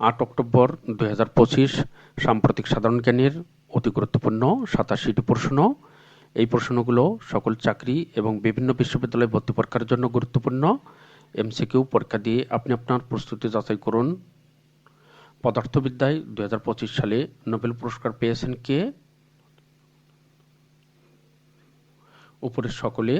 আট অক্টোবর দুই হাজার পঁচিশ, সাম্প্রতিক সাধারণ জ্ঞানের অতি গুরুত্বপূর্ণ সাতাশিটি প্রশ্ন। এই প্রশ্নগুলো সকল চাকরি এবং বিভিন্ন বিশ্ববিদ্যালয়ে ভর্তি পরীক্ষার জন্য গুরুত্বপূর্ণ। এমসিকিউ পরীক্ষা দিয়ে আপনি আপনার প্রস্তুতি যাচাই করুন। পদার্থবিদ্যায় দুই হাজার পঁচিশ সালে নোবেল পুরস্কার পেয়েছেন কে? উপরের সকলে,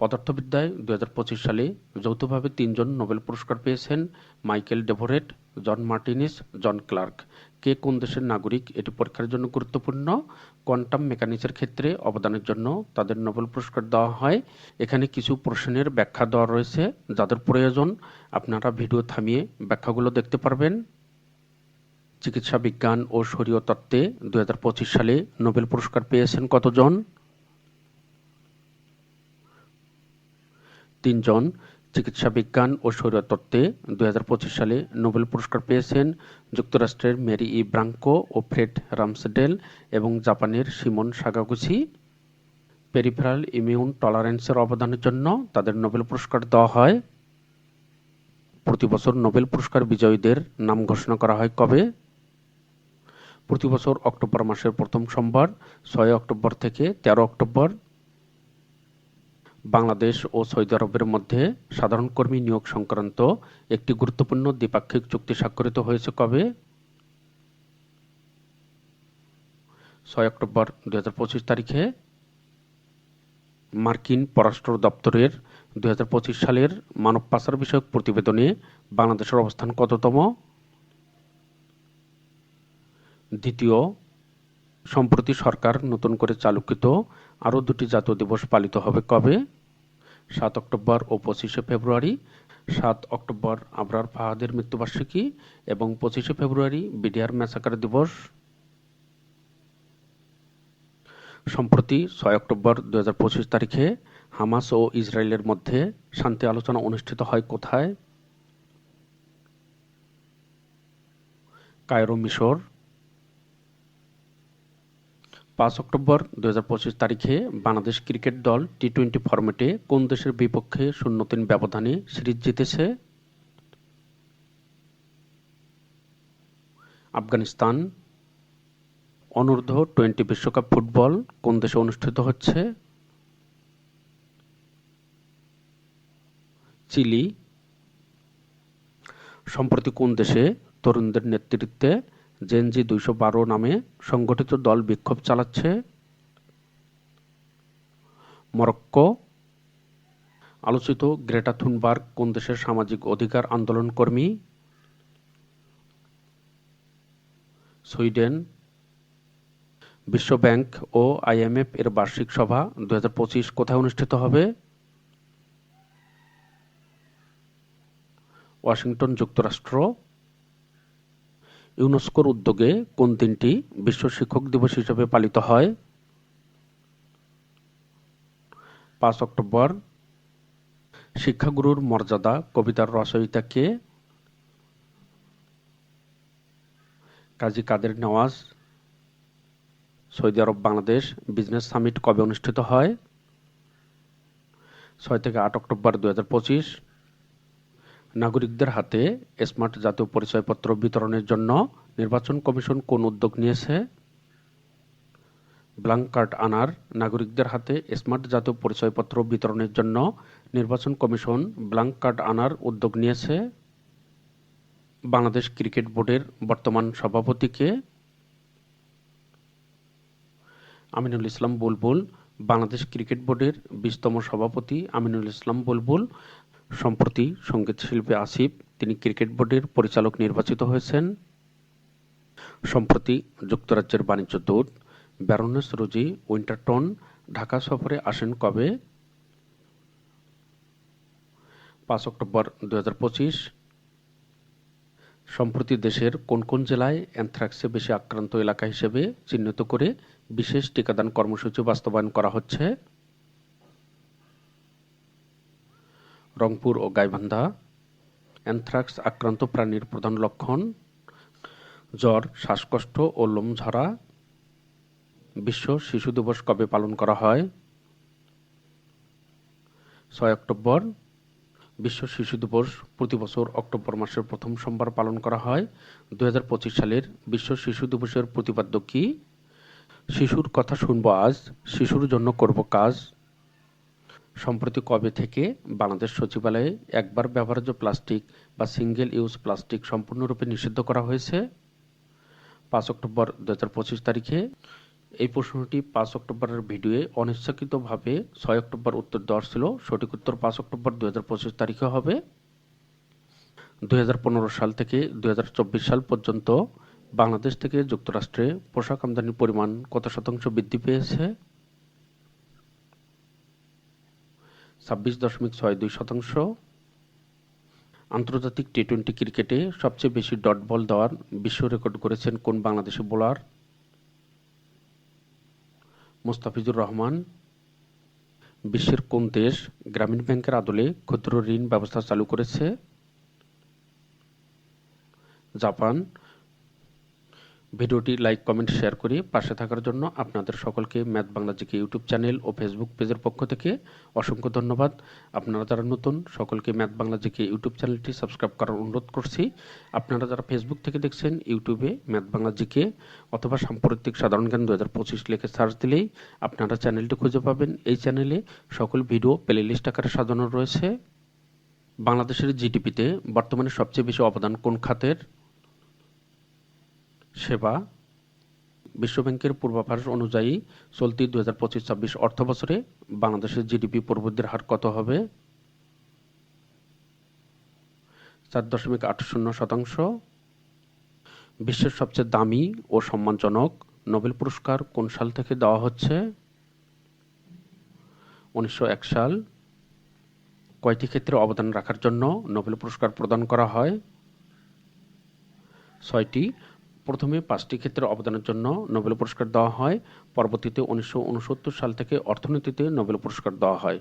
পদার্থবিদ্যায় দু হাজার পঁচিশ সালে যৌথভাবে তিনজন নোবেল পুরস্কার পেয়েছেন Michael Devoret John Martinis, John Clarke. কে কোন দেশের নাগরিক এটি পরীক্ষার জন্য গুরুত্বপূর্ণ? কোয়ান্টাম মেকানিক্সের ক্ষেত্রে অবদানের জন্য তাদের নোবেল পুরস্কার দেওয়া হয়। এখানে কিছু প্রশ্নের ব্যাখ্যা দেওয়া রয়েছে যাদের প্রয়োজন। আপনারা ভিডিও থামিয়ে ব্যাখ্যাগুলো দেখতে পারবেন। চিকিৎসা বিজ্ঞান ও শরীয় তত্ত্বে দু সালে নোবেল পুরস্কার পেয়েছেন কতজন? তিনজন। চিকিৎসা বিজ্ঞান ও শরীরতত্ত্বে দু হাজার পঁচিশ সালে নোবেল পুরস্কার পেয়েছেন যুক্তরাষ্ট্রের মেরি ই ব্রাঙ্কো ও ফ্রেড রামসডেল এবং জাপানের সিমন সাগাগুচি। পেরিফেরাল ইমিউন টলারেন্সের অবদানের জন্য তাদের নোবেল পুরস্কার দেওয়া হয়। প্রতি বছর নোবেল পুরস্কার বিজয়ীদের নাম ঘোষণা করা হয় কবে? প্রতি বছর অক্টোবর মাসের প্রথম সোমবার, ছয় অক্টোবর থেকে তেরো অক্টোবর বাংলাদেশ ও সৌদি আরবের মধ্যে সাধারণ কর্মী নিয়োগ সংক্রান্ত একটি গুরুত্বপূর্ণ দ্বিপাক্ষিক চুক্তি স্বাক্ষরিত হয়েছে কবে? ছয় অক্টোবর দু হাজার পঁচিশ তারিখে মার্কিন পররাষ্ট্র দপ্তরের দু হাজার পঁচিশ সালের মানব পাচার বিষয়ক প্রতিবেদনে বাংলাদেশের অবস্থান কততম? দ্বিতীয়, সম্প্রতি সরকার নতুন করে চালুকৃত আরও দুটি জাতীয় দিবস পালিত হবে কবে? সাত অক্টোবর ও পঁচিশে ফেব্রুয়ারি, সাত অক্টোবর আবরার ফাহাদের মৃত্যুবার্ষিকী এবং পঁচিশে ফেব্রুয়ারি বিডিআর ম্যাসাকার দিবস। সম্প্রতি ছয় অক্টোবর দুই হাজার পঁচিশ তারিখে হামাস ও ইসরায়েলের মধ্যে শান্তি আলোচনা অনুষ্ঠিত হয় কোথায়? কায়রো মিশর পাঁচ অক্টোবর দু হাজার পঁচিশ তারিখে বাংলাদেশ ক্রিকেট দল টি টোয়েন্টি ফরম্যাটে কোন দেশের বিপক্ষে শূন্য তিন ব্যবধানে সিরিজ জিতেছে? আফগানিস্তান। অনূর্ধ্ব টোয়েন্টি বিশ্বকাপ ফুটবল কোন দেশে অনুষ্ঠিত হচ্ছে? চিলি। সম্প্রতি কোন দেশে তরুণদের নেতৃত্বে জেনজি দুইশো বারো নামে সংগঠিত দল বিক্ষোভ চালাচ্ছে মরক্কো। আলোচিত গ্রেটা থুনবার্গ, কোন দেশের সামাজিক অধিকার আন্দোলন কর্মী? সুইডেন। বিশ্ব ব্যাংক ও আইএমএফ এর বার্ষিক সভা দুই হাজার পঁচিশ কোথায় অনুষ্ঠিত হবে? ওয়াশিংটন, যুক্তরাষ্ট্র। ইউনেস্কোর উদ্যোগে কোন দিনটি বিশ্ব শিক্ষক দিবস হিসেবে পালিত হয়? পাঁচ অক্টোবর। শিক্ষাগুরুর মর্যাদা, কবিতার রচয়িতা কে? Kazi Kader Nawaz. Saudi Arab Bangladesh business summit কবে অনুষ্ঠিত হয়? ছয় থেকে আট অক্টোবর দু হাজার পঁচিশ। নাগরিকদের হাতে স্মার্ট জাতীয় পরিচয়পত্র বিতরণের জন্য নির্বাচন কমিশন কোন উদ্যোগ নিয়েছে? ব্ল্যাঙ্ক কার্ড আনার, নাগরিকদের হাতে স্মার্ট জাতীয় পরিচয়পত্র বিতরণের জন্য নির্বাচন কমিশন ব্ল্যাঙ্ক কার্ড আনার উদ্যোগ নিয়েছে। বাংলাদেশ ক্রিকেট বোর্ডের বর্তমান সভাপতিকে আমিনুল ইসলাম বুলবুল, বাংলাদেশ ক্রিকেট বোর্ডের বিশতম সভাপতি আমিনুল ইসলাম বুলবুল সম্প্রতি সংগীত শিল্পী আসিফ, তিনি ক্রিকেট বোর্ডের পরিচালক নির্বাচিত হয়েছেন। সম্প্রতি যুক্তরাজ্যের বাণিজ্য দূত ব্যারোনেস রোজি উইন্টারটন ঢাকা সফরে আসেন কবে? পাঁচ অক্টোবর দু হাজার পঁচিশ। সম্প্রতি দেশের কোন কোন জেলায় অ্যানথ্রাক্সে বেশি আক্রান্ত এলাকা হিসেবে চিহ্নিত করে বিশেষ টিকাদান কর্মসূচি বাস্তবায়ন করা হচ্ছে? রংপুর ও গাইবান্ধা। অ্যানথ্রাক্স আক্রান্ত প্রাণীর প্রধান লক্ষণ, জ্বর, শ্বাসকষ্ট ও লোম ঝরা বিশ্ব শিশু দিবস কবে পালন করা হয়? ছয় অক্টোবর। বিশ্ব শিশু দিবস প্রতি বছর অক্টোবর মাসের প্রথম সোমবার পালন করা হয়। দু হাজার পঁচিশ সালের বিশ্ব শিশু দিবসের প্রতিপাদ্য কি? শিশুর কথা শুনব আজ, শিশুর জন্য করব কাজ। সম্প্রতি কবে থেকে বাংলাদেশ সচিবালয়ে একবার ব্যবহার্য প্লাস্টিক বা সিঙ্গেল ইউজ প্লাস্টিক সম্পূর্ণরূপে নিষিদ্ধ করা হয়েছে? পাঁচ অক্টোবর দু পঁচিশ তারিখে এই প্রশ্নটি পাঁচ অক্টোবরের ভিডিওয়ে অনিচ্ছাকৃতভাবে ছয় অক্টোবর উত্তর দেওয়ার ছিল। সঠিক উত্তর পাঁচ অক্টোবর দু পঁচিশ তারিখে হবে। দু হাজার পনেরো সাল থেকে দু হাজার চব্বিশ সাল পর্যন্ত বাংলাদেশ থেকে যুক্তরাষ্ট্রে পোশাক আমদানির পরিমাণ কত শতাংশ বৃদ্ধি পেয়েছে? ছাব্বিশ দশমিক ছয় দুই শতাংশ। আন্তর্জাতিক টি টোয়েন্টি ক্রিকেটে সবচেয়ে বেশি ডট বল দেওয়ার বিশ্ব রেকর্ড করেছেন কোন বাংলাদেশি বোলার? মোস্তাফিজুর রহমান। বিশ্বের কোন দেশ গ্রামীণ ব্যাংকের আদলে ক্ষুদ্র ঋণ ব্যবস্থা চালু করেছে? জাপান। ভিডিওটি লাইক, কমেন্ট, শেয়ার করে পাশে থাকার জন্য আপনাদের সকলকে math Bangla GK YouTube channel ও ফেসবুক পেজের পক্ষ থেকে অসংখ্য ধন্যবাদ। আপনারা যারা নতুন, সকলকে ম্যাথ বাংলা জিকে ইউটিউব চ্যানেলটি সাবস্ক্রাইব করার অনুরোধ করছি। আপনারা যারা ফেসবুক থেকে দেখছেন, ইউটিউবে ম্যাথ বাংলা জিকে অথবা সাম্প্রতিক সাধারণ জ্ঞান দু হাজার পঁচিশ লিখে সার্চ দিলেই আপনারা চ্যানেলটি খুঁজে পাবেন। এই চ্যানেলে সকল ভিডিও প্লে লিস্ট আকারে সাজানো রয়েছে। বাংলাদেশের জিডিপিতে বর্তমানে সবচেয়ে বেশি অবদান কোন খাতের? সেবা বিশ্বব্যাংকের পূর্বাভাস অনুযায়ী চলতি দু হাজার পঁচিশ ছাব্বিশ অর্থ বছরে বাংলাদেশের জিডিপি প্রবৃদ্ধির হার কত হবে? চার দশমিক আট শূন্য শতাংশ। বিশ্বের সবচেয়ে দামি ও সম্মানজনক নোবেল পুরস্কার কোন সাল থেকে দেওয়া হচ্ছে? উনিশশো এক সাল। কয়টি ক্ষেত্রে অবদান রাখার জন্য নোবেল পুরস্কার প্রদান করা হয়? ছয়টি। প্রথমে পাঁচটি ক্ষেত্রে অবদানের জন্য নোবেল পুরস্কার দেওয়া হয়। পরবর্তীতে উনিশশো উনসত্তর সাল থেকে অর্থনীতিতে নোবেল পুরস্কার দেওয়া হয়।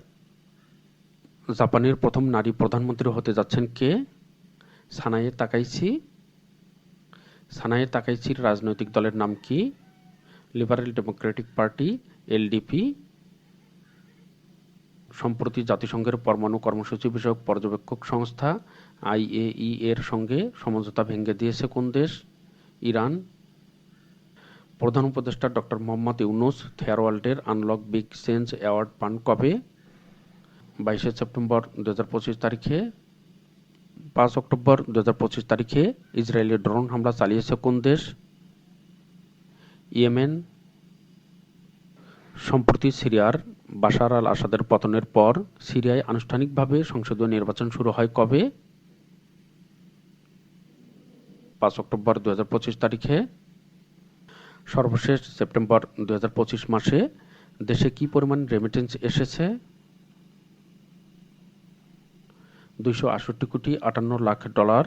জাপানের প্রথম নারী প্রধানমন্ত্রী হতে যাচ্ছেন কে? সানায়ে তাকাইছি। সানায়ে তাকাইছির রাজনৈতিক দলের নাম কি? Liberal democratic party, LDP. সম্প্রতি জাতিসংঘের পরমাণু কর্মসূচি বিষয়ক পর্যবেক্ষক সংস্থা আইএই এর সঙ্গে সমঝোতা ভেঙে দিয়েছে কোন দেশ? ইরান। প্রধান উপদেষ্টা ডক্টর মোহাম্মদ ইউনুস থেয়ারওয়ার্ল্ডের আনলক বিগ চেঞ্জ অ্যাওয়ার্ড পান কবে? বাইশে সেপ্টেম্বর দু হাজার পঁচিশ তারিখে। পাঁচ অক্টোবর দু হাজার পঁচিশ তারিখে ইসরায়েলি ড্রোন হামলা চালিয়েছে কোন দেশ? ইয়েমেন। সম্প্রতি সিরিয়ার বাশার আল আসাদের পতনের পর সিরিয়ায় আনুষ্ঠানিকভাবে সংসদীয় নির্বাচন শুরু হয় কবে? পাঁচ অক্টোবর দু হাজার পঁচিশ তারিখে। সর্বশেষ সেপ্টেম্বর দু হাজার পঁচিশ মাসে দেশে কি পরিমাণ রেমিটেন্স এসেছে? দুইশো কোটি আটান্ন লাখ ডলার।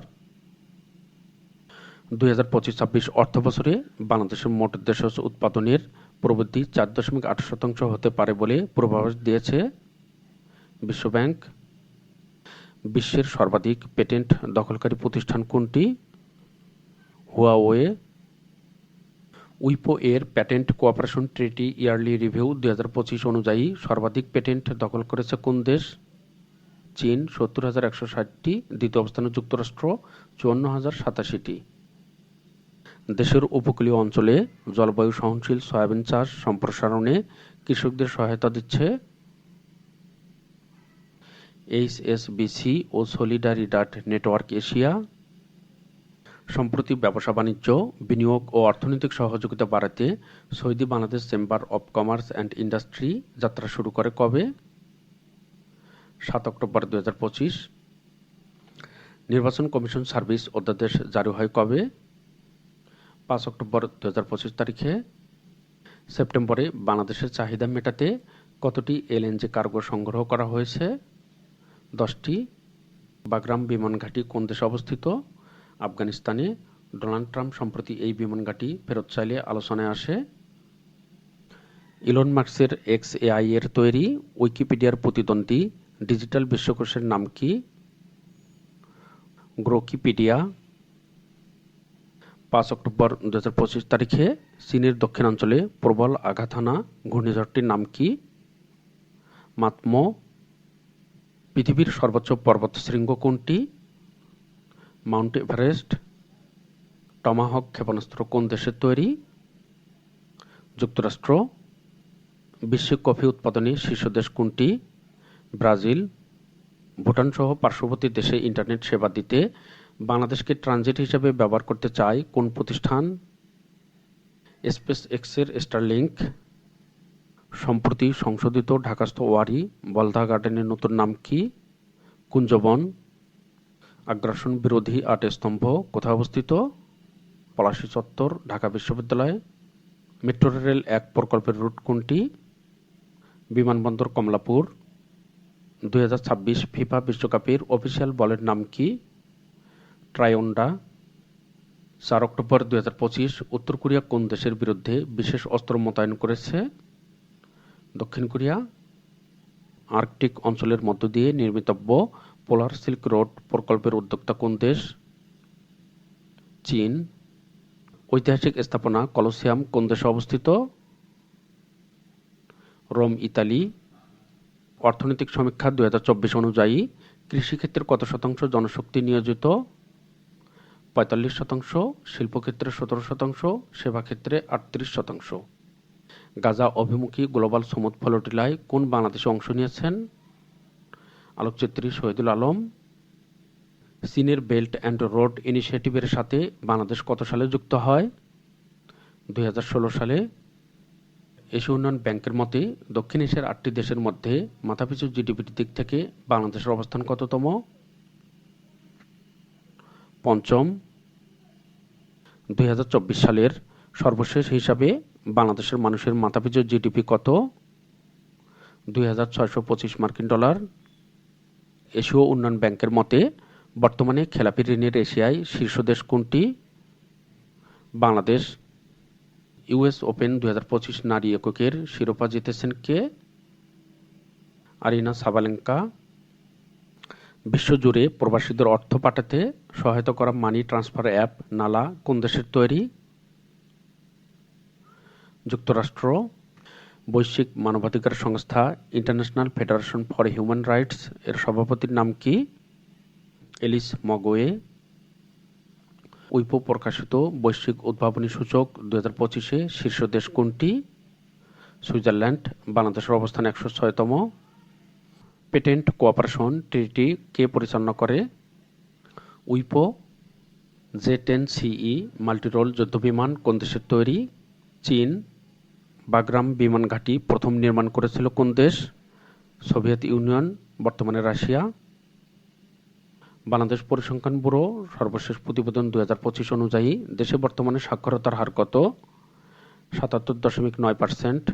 দুই হাজার পঁচিশ ছাব্বিশ অর্থ বছরে বাংলাদেশের মোট দেশ উৎপাদনের প্রবৃদ্ধি চার দশমিক আট শতাংশ হতে পারে বলে পূর্বাভাস দিয়েছে বিশ্বব্যাংক। বিশ্বের সর্বাধিক পেটেন্ট দখলকারী প্রতিষ্ঠান কোনটি? হুয়াওয়ে উইপো এর patent cooperation treaty yearly review দু হাজার পঁচিশ অনুযায়ী সর্বাধিক পেটেন্ট দখল করেছে কোন দেশ? চীন, সত্তর হাজার একশো ষাটটি। দ্বিতীয় অবস্থানে যুক্তরাষ্ট্র, চুয়ান্ন হাজার সাতাশিটি। দেশের উপকূলীয় অঞ্চলে জলবায়ু সহনশীল সয়াবিন চাষ সম্প্রসারণে কৃষকদের সহায়তা দিচ্ছে এইচ এস এইচএসবিসি ও সলিডারিডাট নেটওয়ার্ক এশিয়া। সম্প্রতি ব্যবসা বাণিজ্য, বিনিয়োগ ও অর্থনৈতিক সহযোগিতা বাড়াতে Saudi Bangladesh chamber of commerce and industry যাত্রা শুরু করে কবে? সাত অক্টোবর দু হাজার পঁচিশ। নির্বাচন কমিশন সার্ভিস অধ্যাদেশ জারি হয় কবে? পাঁচ অক্টোবর দু হাজার পঁচিশ তারিখে। সেপ্টেম্বরে বাংলাদেশের চাহিদা মেটাতে কতটি এলএনজি কার্গো সংগ্রহ করা হয়েছে? দশটি। বাগরাম বিমান ঘাঁটি কোন দেশে অবস্থিত? আফগানিস্তানে ডোনাল্ড ট্রাম্প সম্প্রতি এই বিমান ঘাঁটি ফেরত চাইলে আলোচনায় আসে। ইলন মার্কসের এক্স এআই এর তৈরি উইকিপিডিয়ার প্রতিদ্বন্দ্বী ডিজিটাল বিশ্বকোষের নাম কি? গ্রোকিপিডিয়া। পাঁচ অক্টোবর দু হাজার পঁচিশ তারিখে চীনের দক্ষিণাঞ্চলে প্রবল আঘাত হানা ঘূর্ণিঝড়টির নাম কি? মাতমো। পৃথিবীর সর্বোচ্চ পর্বতশৃঙ্গ কোনটি? মাউন্ট এভারেস্ট, টমাহক ক্ষেপণাস্ত্র কোন দেশের তৈরি? যুক্তরাষ্ট্র, বিশ্বে কফি উৎপাদনে শীর্ষ দেশ কোনটি? ব্রাজিল, ভুটান সহ পার্শ্ববর্তী দেশে ইন্টারনেট সেবা দিতে বাংলাদেশকে ট্রানজিট হিসেবে ব্যবহার করতে চায় কোন প্রতিষ্ঠান? স্পেস এক্সের স্টারলিংক, সম্প্রতি সংশোধিত ঢাকাস্থ ওয়ারি বলধা গার্ডেনের নতুন নাম কি? কুঞ্জবন আগ্রাসন বিরোধী আট স্তম্ভ কোথায় অবস্থিত? পলাশী চত্বর, ঢাকা বিশ্ববিদ্যালয়। মেট্রো রেল এক প্রকল্পের রুট কোনটি? বিমানবন্দর কমলাপুর। দুই হাজার ছাব্বিশ ফিফা বিশ্বকাপের অফিসিয়াল বলের নাম কি? ট্রায়োন্ডা চার অক্টোবর দুই হাজার পঁচিশ, উত্তর কোরিয়া কোন দেশের বিরুদ্ধে বিশেষ অস্ত্র মোতায়েন করেছে? দক্ষিণ কোরিয়া। আর্কটিক অঞ্চলের মধ্য দিয়ে নির্মিতব্য পোলার সিল্ক রোড প্রকল্পের উদ্যোক্তা কোন দেশ? চীন। ঐতিহাসিক স্থাপনা কলোসিয়াম কোন দেশে অবস্থিত? রোম, ইতালি। অর্থনৈতিক সমীক্ষা দু হাজার চব্বিশ অনুযায়ী কৃষিক্ষেত্রে কত শতাংশ জনশক্তি নিয়োজিত? পঁয়তাল্লিশ শতাংশ, শিল্পক্ষেত্রে সতেরো শতাংশ, সেবাক্ষেত্রে আটত্রিশ শতাংশ। গাজা অভিমুখী গ্লোবাল সমুদ ফলটিলায় কোন বাংলাদেশে অংশ নিয়েছেন? আলোকচিত্রী শহীদুল আলম চীনের বেল্ট অ্যান্ড রোড ইনিশিয়েটিভের সাথে বাংলাদেশ কত সালে যুক্ত হয়? দুই হাজার ষোলো সালে এশিয়া উন্নয়ন ব্যাংকের মতে দক্ষিণ এশিয়ার আটটি দেশের মধ্যে মাথাপিছু জিডিপির দিক থেকে বাংলাদেশের অবস্থান কততম? পঞ্চম। দুই হাজার চব্বিশ সালের সর্বশেষ হিসাবে বাংলাদেশের মানুষের মাথাপিছু জিডিপি কত? দুই হাজার ছয়শো পঁচিশ মার্কিন ডলার। এশীয় উন্নয়ন ব্যাংকের মতে, বর্তমানে খেলাপি ঋণের এশিয়ায় শীর্ষ দেশ কোনটি? বাংলাদেশ, ইউএস ওপেন দু হাজার পঁচিশ নারী এককের শিরোপা জিতেছেন কে? আরিনা সাবালেঙ্কা। বিশ্বজুড়ে প্রবাসীদের অর্থ পাঠাতে সহায়তা করা মানি ট্রান্সফার অ্যাপ নালা কোন দেশের তৈরি? যুক্তরাষ্ট্র বৈশ্বিক মানবাধিকার সংস্থা international federation for human rights এর সভাপতির নাম কি? এলিস মগোয়ে উইপো প্রকাশিত বৈশ্বিক উদ্ভাবনী সূচক দু হাজার পঁচিশে শীর্ষ দেশ কোনটি? সুইজারল্যান্ড, বাংলাদেশের অবস্থান একশো ছয়তম। পেটেন্ট কোঅপারেশন ট্রিটি কে পরিচালনা করে? উইপো জে টেন সিই মাল্টিরোল যুদ্ধবিমান কোন দেশের তৈরি? চীন বাগরাম বিমান ঘাঁটি প্রথম নির্মাণ করেছিল কোন দেশ? সোভিয়েত ইউনিয়ন, বর্তমানে রাশিয়া। বাংলাদেশ পরিসংখ্যান ব্যুরো, সর্বশেষ প্রতিবেদন দু হাজার পঁচিশ অনুযায়ী দেশে বর্তমানে সাক্ষরতার হার কত? সাতাত্তর দশমিক নয় পার্সেন্ট।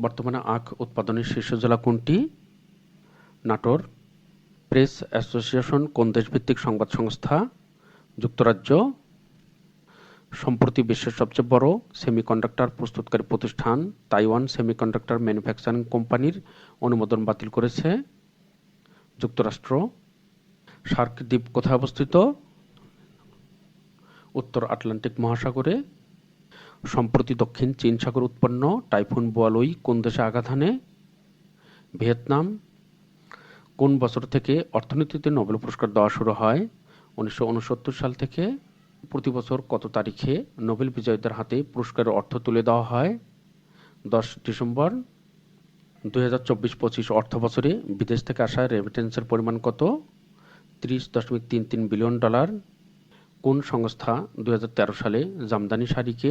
বর্তমানে আখ উৎপাদনের শীর্ষ জেলা কোনটি? নাটোর। প্রেস অ্যাসোসিয়েশন কোন দেশভিত্তিক সংবাদ সংস্থা? যুক্তরাজ্য। সম্প্রতি বিশ্বের সবচেয়ে বড় সেমিকন্ডাক্টর প্রস্তুতকারী প্রতিষ্ঠান তাইওয়ান সেমিকন্ডাক্টর ম্যানুফ্যাকচারিং কোম্পানির অনুমোদন বাতিল করেছে যুক্তরাষ্ট্র। সার্ক দ্বীপ কোথায় অবস্থিত? উত্তর আটলান্টিক মহাসাগরে। সম্প্রতি দক্ষিণ চীন সাগর উৎপন্ন টাইফুন বোয়ালই কোন দেশে আঘাত হানে? ভিয়েতনাম। কোন বছর থেকে অর্থনীতিতে নোবেল পুরস্কার দেওয়া শুরু হয়? উনিশশো উনসত্তর সাল থেকে প্রতি বছর কত তারিখে নোবেল বিজয়ীদের হাতে পুরস্কারের অর্থ তুলে দেওয়া হয়? দশ ডিসেম্বর দুই হাজার চব্বিশ পঁচিশ অর্থ বছরে বিদেশ থেকে আসা রেমিটেন্সের পরিমাণ কত? ত্রিশ দশমিক তিন তিন বিলিয়ন ডলার। কোন সংস্থা দু তেরো সালে জামদানি শাড়িকে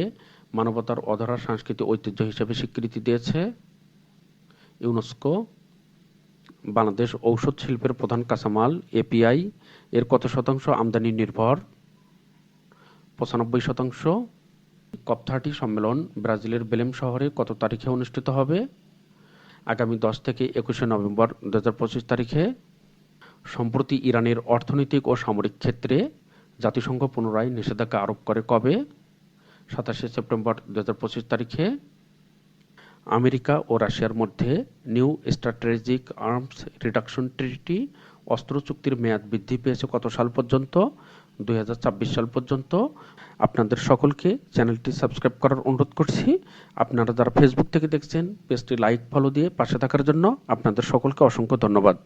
মানবতার অধরা সাংস্কৃতিক ঐতিহ্য হিসেবে স্বীকৃতি দিয়েছে? ইউনেস্কো। বাংলাদেশ ঔষধ শিল্পের প্রধান কাঁচামাল এপিআই এর কত শতাংশ আমদানি নির্ভর? পঁচানব্বই শতাংশ। কপ থার্টি সম্মেলন ব্রাজিলের বেলেম শহরে কত তারিখে অনুষ্ঠিত হবে? আগামী দশ থেকে একুশে নভেম্বর দু হাজার পঁচিশ তারিখে। সম্প্রতি ইরানের অর্থনৈতিক ও সামরিক ক্ষেত্রে জাতিসংঘ পুনরায় নিষেধাজ্ঞা আরোপ করে কবে? সাতাশে সেপ্টেম্বর দু হাজার পঁচিশ তারিখে। আমেরিকা ও রাশিয়ার মধ্যে new strategic arms reduction treaty অস্ত্র চুক্তির মেয়াদ বৃদ্ধি পেয়েছে কত সাল পর্যন্ত? দুই হাজার ছাব্বিশ সাল পর্যন্ত আপনাদের সকলকে চ্যানেলটি সাবস্ক্রাইব করার অনুরোধ করছি। আপনারা যারা ফেসবুক থেকে দেখছেন, পেজটি লাইক ফলো দিয়ে পাশে থাকার জন্য আপনাদের সকলকে অসংখ্য ধন্যবাদ।